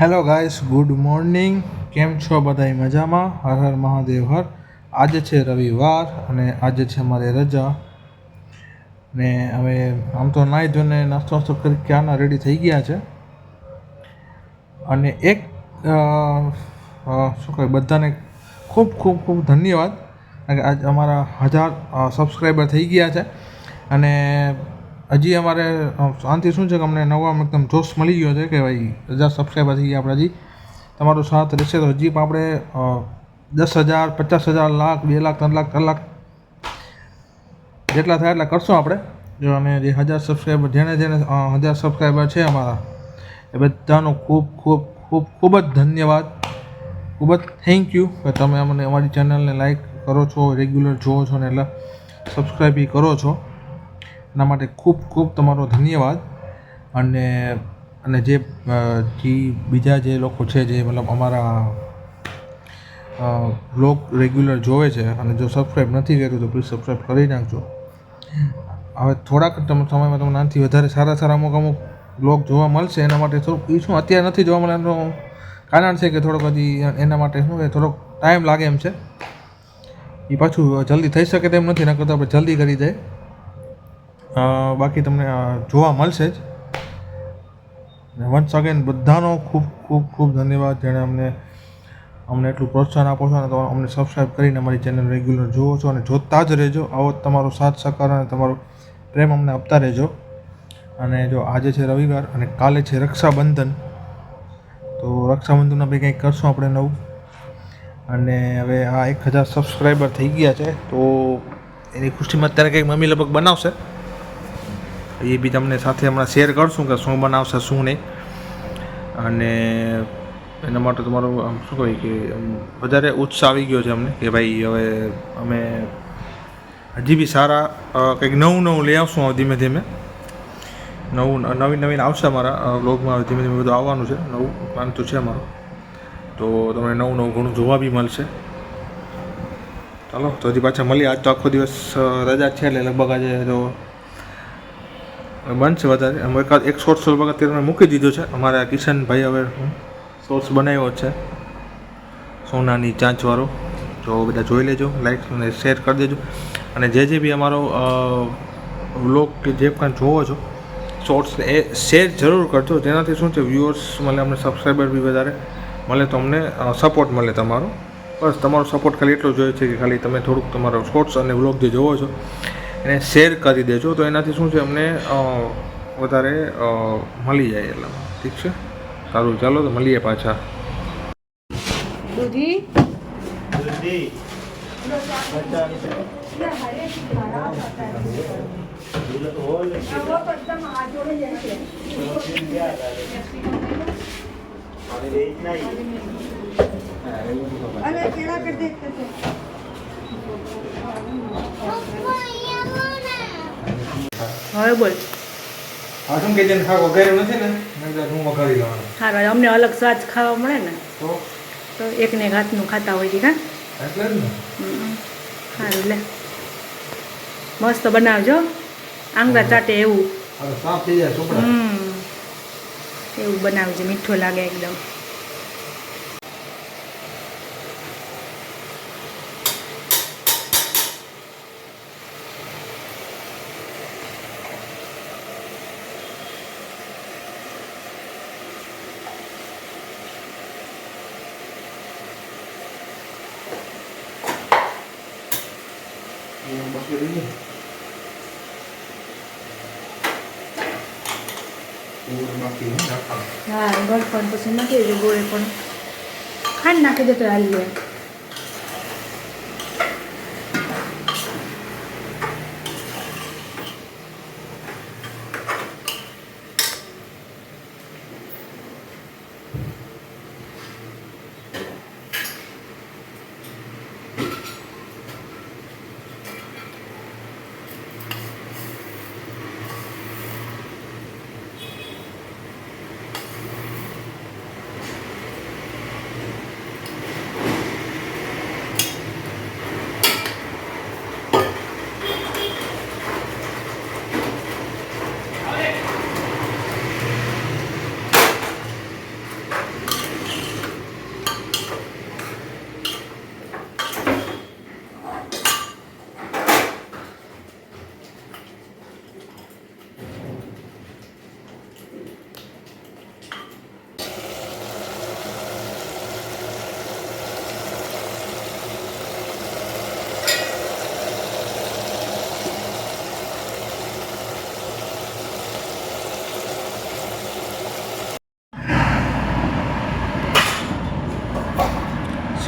Hello guys good morning કેમ છો બધાય મજામાં? હર હર મહાદેવ હર. આજે છે રવિવાર અને આજે છે મારી રજા. ને હવે આમ તો નાહી ધોને નાસ્તો નાસ્તો કરી ક્યારના રેડી થઈ ગયા છે. અને એક શું કહે બધાને ખૂબ ખૂબ ખૂબ ધન્યવાદ. કારણ આજ અમારા હજાર સબસ્ક્રાઈબર થઈ ગયા છે. અને હજી અમારે શાંતિ શું છે કે અમને નવામાં એકદમ જોશ મળી ગયો છે કે ભાઈ હજાર સબસ્ક્રાઈબર થઈ ગયા આપણે હજી તમારો સાથ રહેશે તો હજી પણ આપણે દસ હજાર, પચાસ હજાર, લાખ, બે લાખ, ત્રણ લાખ લાખ જેટલા થાય એટલા કરશું આપણે. જો અને જે હજાર સબસ્ક્રાઈબર જેણે જેણે હજાર સબસ્ક્રાઈબર છે અમારા, એ બધાનો ખૂબ ખૂબ ખૂબ ખૂબ જ ધન્યવાદ. ખૂબ જ થેન્ક યુ કે તમે અમને અમારી ચેનલને લાઈક કરો છો રેગ્યુલર જુઓ છો ને એટલે સબસ્ક્રાઈબ કરો છો. એના માટે ખૂબ ખૂબ તમારો ધન્યવાદ. અને અને જે જે બીજા જે લોકો છે જે મતલબ અમારા બ્લોગ રેગ્યુલર જોવે છે અને જો સબસ્ક્રાઈબ નથી કર્યું તો પ્લીઝ સબસ્ક્રાઈબ કરી નાખજો. હવે થોડાક સમયમાં તમને આનાથી વધારે સારા સારા અમુક અમુક બ્લોગ જોવા મળશે. એના માટે થોડુંક એ શું અત્યારે નથી જોવા મળે એનું કારણ છે કે થોડોક હજી એના માટે શું થોડોક ટાઈમ લાગે એમ છે. એ પાછું જલ્દી થઈ શકે તેમ નથી નકર તો આપણે જલ્દી કરી અ, બાકી તમને જોવા મળશે જ. વન્સ અગેન બધાનો ખૂબ ખૂબ ખૂબ ધન્યવાદ જેણે અમને અમને એટલું પ્રોત્સાહન આપો છો અને તમે અમને સબસ્ક્રાઈબ કરીને અમારી ચેનલ રેગ્યુલર જુઓ છો અને જોતા જ રહેજો. આવો તમારો સાથ સહકાર અને તમારો પ્રેમ અમને આપતા રહેજો. અને જો આજે છે રવિવાર અને કાલે છે રક્ષાબંધન, તો રક્ષાબંધનના બી કંઈક કરશું આપણે નવું. અને હવે આ એક હજાર સબસ્ક્રાઈબર થઈ ગયા છે, તો એની ખુશીમાં અત્યારે કંઈક મમ્મી લગભગ બનાવશે. એ બી તમને સાથે હમણાં શેર કરશું કે શું બનાવશે, શું નહીં. અને એના માટે તમારો, આમ શું કહેવાય કે વધારે ઉત્સાહ આવી ગયો છે અમને કે ભાઈ હવે અમે હજી બી સારા કંઈક નવું નવું લઈ આવશું ધીમે ધીમે. નવું નવીન નવીન આવશે અમારા બ્લોગમાં ધીમે ધીમે બધું આવવાનું છે, નવું પ્લાન તો છે અમારો. તો તમને નવું નવું ઘણું જોવા બી મળશે. ચાલો, તો હજી પાછા મળીએ. આજ તો આખો દિવસ રજા છે એટલે લગભગ આજે તો બનશે વધારે. અમે એકાદ એક શોર્ટ્સ લગભગ અત્યારે મૂકી દીધો છે. અમારા કિશનભાઈ હવે શોર્ટ્સ બનાવ્યો છે. સોનાની ચાંચવાળો જો બધા જોઈ લેજો લાઈક અને શેર કરી દેજો. અને જે જે બી અમારો વ્લોગ કે જે પણ જોવો છો શોર્ટ્સ એ શેર જરૂર કરજો. જેનાથી શું છે વ્યૂઅર્સ મળે અમને સબસ્ક્રાઈબર બી વધારે મળે, તો અમને સપોર્ટ મળે તમારો. બસ, તમારો સપોર્ટ ખાલી એટલો જોઈએ છે કે ખાલી તમે થોડુંક તમારો શોર્ટ્સ અને વ્લોગ જે જોવો છો એને શેર કરી દેજો તો એનાથી શું છે અમને વધારે મળી જાય એટલામાં ઠીક છે? સારું ચાલો તો મળીએ પાછા. દૂધી? અરે કેળા કરી હવે બોલ. શું કે જેને ખાવ વઘાર્યું નથી ને કીધું હું વઘારી લેવાનું સારું અમને અલગ સ્વાદ ખાવા મળે ને તો? તો એકને એક હાથનું ખાતા હોય છે હા? એટલે ને. સારું લે. મસ્ત બનાવજો. આંગળા ચાટે એવું. સાફ થઈ જાય એવું બનાવજો મીઠું લાગે એકદમ. બાકી હા ગળ પણ પછી નાખી દેજો ગોળે પણ. ખાંડ નાખી દે તો હાલી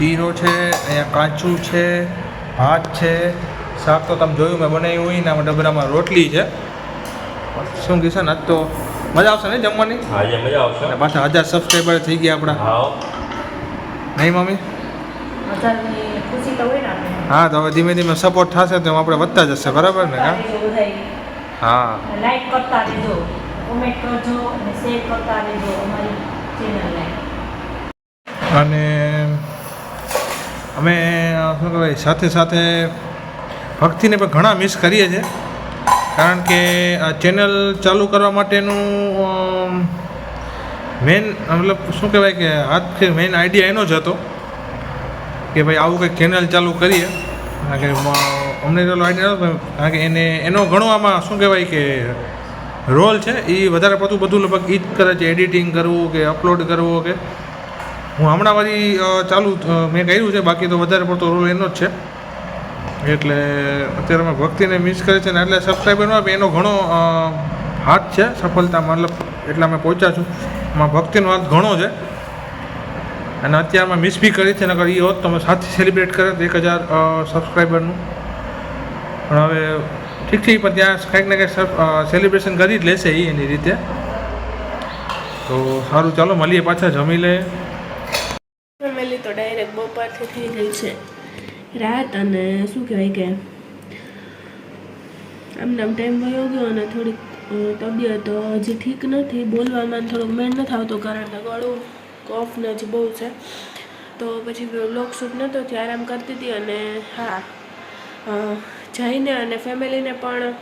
શીરો છે અહીંયા કાચું છે ભાત છે શાક તો તમે જોયું મેં બનાવ્યું હોય ને આમાં ડબરામાં રોટલી છે. શું કિશન આજ તો મજા આવશે ને જમવાની? મજા આવશે. પાછા હજાર સબસ્ક્રાઈબર થઈ ગયા આપણા. હા. નહીં મમ્મી? હા તો હવે ધીમે ધીમે સપોર્ટ થશે તો આપણે વધતા જશે બરાબર ને હા. હા લાઈક કરતા રહેજો કોમેન્ટ કરજો અને શેર કરતા રહેજો અમારી ચેનલને અને અમે શું કહેવાય, સાથે સાથે ભક્તિને પણ ઘણા મિસ કરીએ છીએ. કારણ કે આ ચેનલ ચાલુ કરવા માટેનું મેઇન મતલબ શું કહેવાય કે હાથ મેઇન આઈડિયા એનો જ હતો કે ભાઈ આવું કંઈક ચેનલ ચાલુ કરીએ. કારણ કે અમને પેલો આઈડિયા નહોતો, કારણ કે એને, એનો ઘણો આમાં શું કહેવાય કે રોલ છે. એ વધારે પડતું બધું લગભગ એ જ કરે છે એડિટિંગ કરવું કે અપલોડ કરવું કે હું હમણાં પછી ચાલુ મેં કર્યું છે, બાકી તો વધારે પડતો રોલ એનો જ છે. એટલે અત્યારે અમે ભક્તિને મિસ કરે છે ને એટલે સબસ્ક્રાઈબરમાં એનો ઘણો હાથ છે સફળતા મતલબ એટલા અમે પહોંચ્યા છું. એમાં ભક્તિનો હાથ ઘણો છે. અને અત્યારમાં મિસ બી કરી છે નકર એ હોત તો અમે સાથે સેલિબ્રેટ કરે એક હજાર સબસ્ક્રાઈબરનું પણ હવે ઠીક છે પણ ત્યાં કંઈક ને કંઈક સેલિબ્રેશન કરી જ લેશે એ એની રીતે. તો સારું, ચાલો, મળીએ પાછા, જમી લે ફેમિલી તો ડાયરેક્ટ બપોરથી થઈ ગઈ છે. રાત અને શું કહેવાય કે આમને આમ ટાઈમ વયો ગયો અને થોડીક તબિયત હજી ઠીક નથી. બોલવામાં થોડુંક મેળ નથી આવતો કારણ કે ગળું કફ ને હજી બહુ છે. તો પછી લોક શૂટ નહોતો ત્યાં આરામ કરતી હતી અને હા જઈને અને ફેમિલીને પણ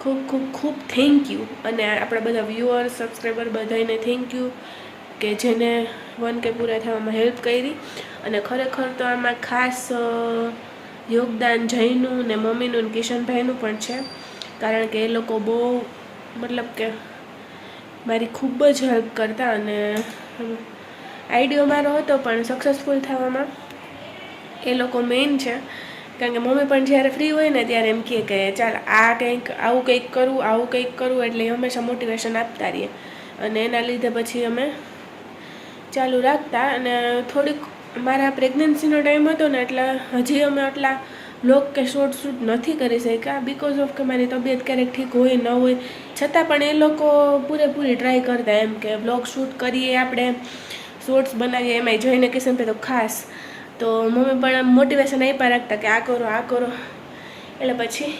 ખૂબ ખૂબ ખૂબ થેન્ક યુ અને આપણા બધા વ્યુઅર સબસ્ક્રાઈબર બધાને થેન્ક યુ કે જેને વન કે પૂરા થવામાં હેલ્પ કરી. અને ખરેખર તો આમાં ખાસ યોગદાન જયનું ને મમ્મીનું ને કિશનભાઈનું પણ છે. કારણ કે એ લોકો બહુ, મતલબ કે મારી ખૂબ જ હેલ્પ કરતા અને આઈડિયો મારો હતો પણ સક્સેસફુલ થવામાં. એ લોકો મેઇન છે. કારણ કે મમ્મી પણ જ્યારે ફ્રી હોય ને ત્યારે એમ કહે કે ચાલ આ કંઈક, આવું કંઈક કરવું આવું કંઈક કરવું એટલે હંમેશા મોટિવેશન આપતા રહીએ. અને એના લીધે પછી અમે ચાલુ રાખતા અને થોડીક મારા પ્રેગ્નન્સીનો ટાઈમ હતો ને એટલે હજી અમે આટલા બ્લોગ કે શોર્ટ શૂટ નથી કરી શક્યા બિકોઝ ઓફ કે મારી તબિયત ક્યારેક ઠીક હોય ન હોય. છતાં પણ એ લોકો પૂરેપૂરી ટ્રાય કરતા એમ કે બ્લોગ શૂટ કરીએ આપણે શોર્ટ્સ બનાવીએ, એમાંય જોઈને કિશન તો ખાસ. તો મમ્મી પણ આમ મોટિવેશન આપ્યા રાખતા કે આ કરો આ કરો. એટલે પછી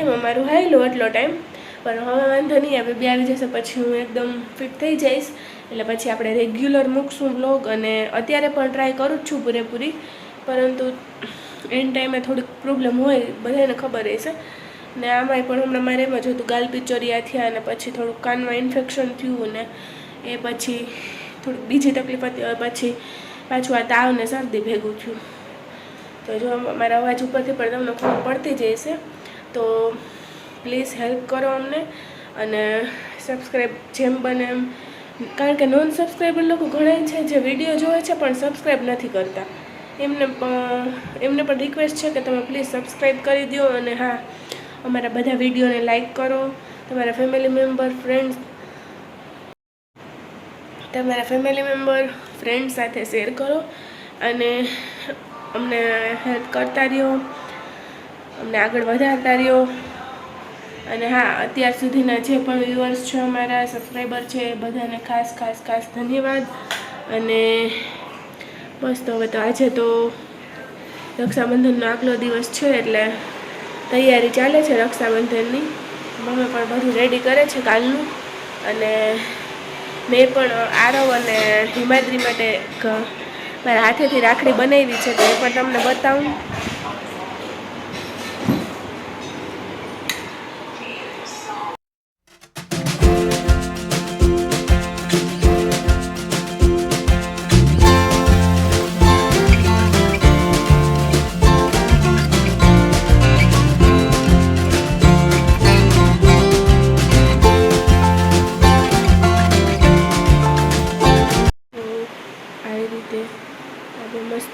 એમાં મારું હાયલું એટલો ટાઈમ પણ હવે વાંધો નહીં આવે બે આવી જશે, પછી હું એકદમ ફિટ થઈ જઈશ. એટલે પછી આપણે રેગ્યુલર મૂકશું બ્લોગ અને અત્યારે પણ ટ્રાય કરું જ છું પૂરેપૂરી. પરંતુ એન ટાઈમે થોડીક પ્રોબ્લેમ હોય, બધાને ખબર હશે. ને આમાંય પણ હમણાં મારે એમ જ હતું ગાલ પિચોરિયા થયા અને પછી થોડુંક કાનમાં ઇન્ફેક્શન થયું ને એ પછી થોડીક બીજી તકલીફ હતી પછી પાછું આ તાવ ને શરદી ભેગું થયું. તો જો મારા અવાજ ઉપરથી પણ તમને ખબર પડતી જ હશે, તો પ્લીઝ હેલ્પ કરો અમને અને સબસ્ક્રાઈબ જેમ બને એમ કારણ કે નોન સબસ્ક્રાઈબર લોકો ઘણા છે જે વીડિયો જોવે છે પણ સબસ્ક્રાઈબ નથી કરતા. એમને એમને પણ રિક્વેસ્ટ છે કે તમે પ્લીઝ સબસ્ક્રાઈબ કરી દો અને હા, અમારા બધા વિડીયોને લાઈક કરો. તમારા ફેમિલી મેમ્બર ફ્રેન્ડ્સ તમારા ફેમિલી મેમ્બર ફ્રેન્ડ સાથે શેર કરો અને અમને હેલ્પ કરતા રહ્યો. અમને આગળ વધારતા રહ્યો. અને હા, અત્યાર સુધીના જે પણ વ્યુઅર્સ છે, અમારા સબસ્ક્રાઈબર છે બધાને ખાસ ખાસ ખાસ ધન્યવાદ. અને બસ તો હવે તો આજે તો રક્ષાબંધનનો આગલો દિવસ છે, એટલે તૈયારી ચાલે છે રક્ષાબંધનની. મમ્મી પણ બધું રેડી કરે છે કાલનું. અને મેં પણ આરવ અને હિમાદ્રી માટે મારા હાથેથી રાખડી બનાવી છે, તો એ પણ તમને બતાવું.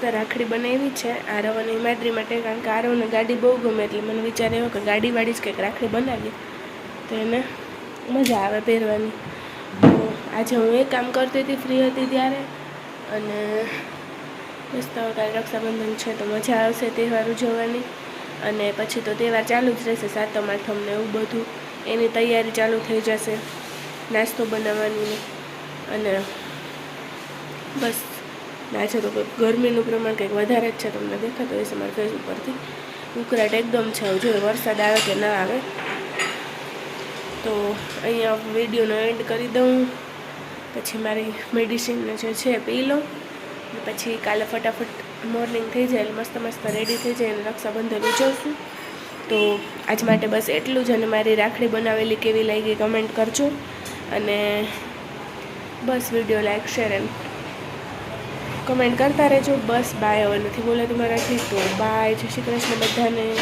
મસ્ત રાખડી બનાવી છે. આરવ અને હિમાદ્રી માટે કારણ કે આરવને ગાડી બહુ ગમે એટલે મને વિચાર એવો કે ગાડીવાળી જ કંઈક રાખડી બનાવીએ. તો એને મજા આવે પહેરવાની. તો આજે હું એ કામ કરતી હતી, ફ્રી હતી ત્યારે. અને બસ તો કાલે રક્ષાબંધન છે તો મજા આવશે તહેવાર ઉજવવાની અને પછી તો તહેવાર ચાલુ જ રહેશે, સાતમ, આઠમ ને એવું બધું. એની તૈયારી ચાલુ થઈ જશે, નાસ્તો બનાવવાની અને બસ. આજે તો ગરમીનું પ્રમાણ કંઈક વધારે જ છે તમને દેખાતો હશે મારા ફેસ ઉપરથી. ઉકળાટ એકદમ છે. જો વરસાદ આવે કે ના આવે, તો અહીંયા વિડીયોનો એન્ડ કરી દઉં. પછી મારી મેડિસિન જે છે પી લઉં. પછી કાલે ફટાફટ મોર્નિંગ થઈ જાય, એટલે મસ્ત મસ્ત રેડી થઈ જાય, અને રક્ષાબંધન ઉજવશું. તો આજ માટે બસ એટલું જ, અને મારી રાખડી બનાવેલી કેવી લાગી કમેન્ટ કરજો. અને બસ video like share and comment કરતા રહેજો. બસ બાય હવે નથી બોલે મારાથી. તો બાય જય શ્રી કૃષ્ણ બધાને.